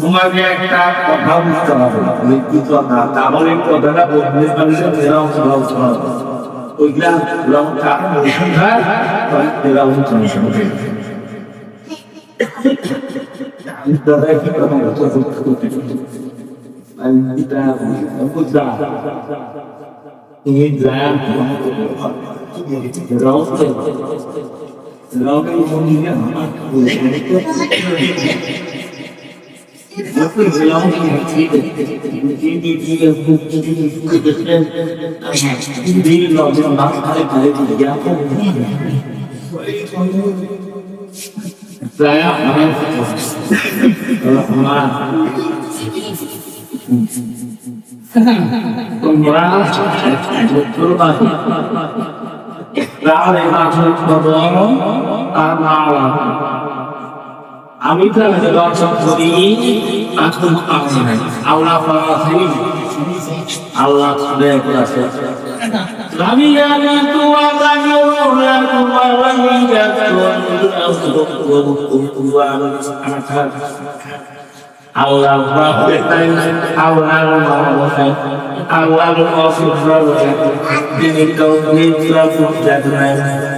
তোমাকে একটা কথা বুঝতে হবে। মৃত্যু কথা তাহলে কথাটা বলতে পারলে এরাও সবাও শোনাবে ওইগুলা লঙ্কা eu vou me enganar. Eu fui ver lá um dia, de dia, dele lá de lá, cara, cara, de ligar com Saya, Kemudian, betul lah. তাহলে মাছের কদম আর মাওয়া আমি তাহলে দর্শন করি এখন আল্লাহ আল্লাহ সুদেহ আছে আমি জানি আল্লাহ আল্লাহ আল্লাহ আল্লাহ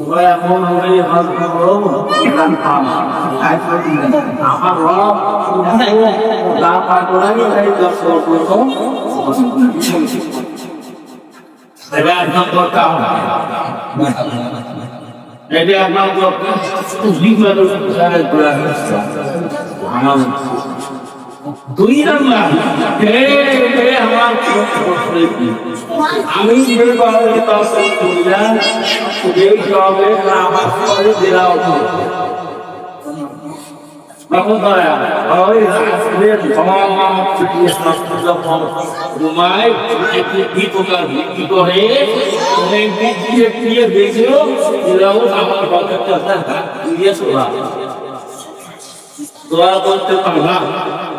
ওরা ওরা ছোট্ট প্রান্তিক গাঁও মাত্রে আমার এমন হবে রব তা পার করাই এটা এটা একদম দরকার আমার দুই নাম্বার আমার আমি সবে আমার oh sudah doa করতে পারবা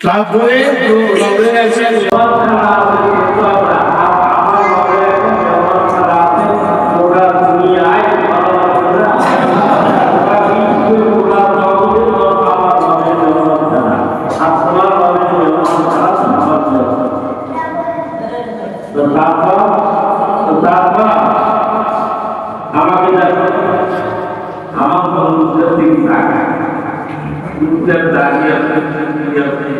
তারপরে আছেন আমাকে আমার দিকে তাকায়। উত্তর দাঁড়িয়ে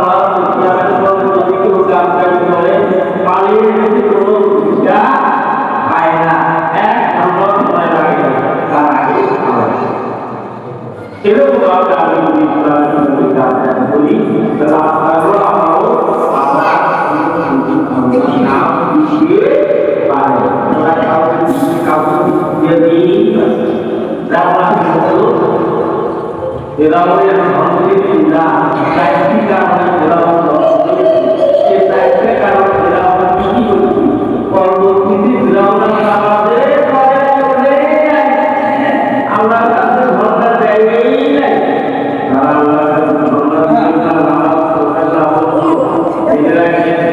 Dalam yang mengikuti kita, kita Amen.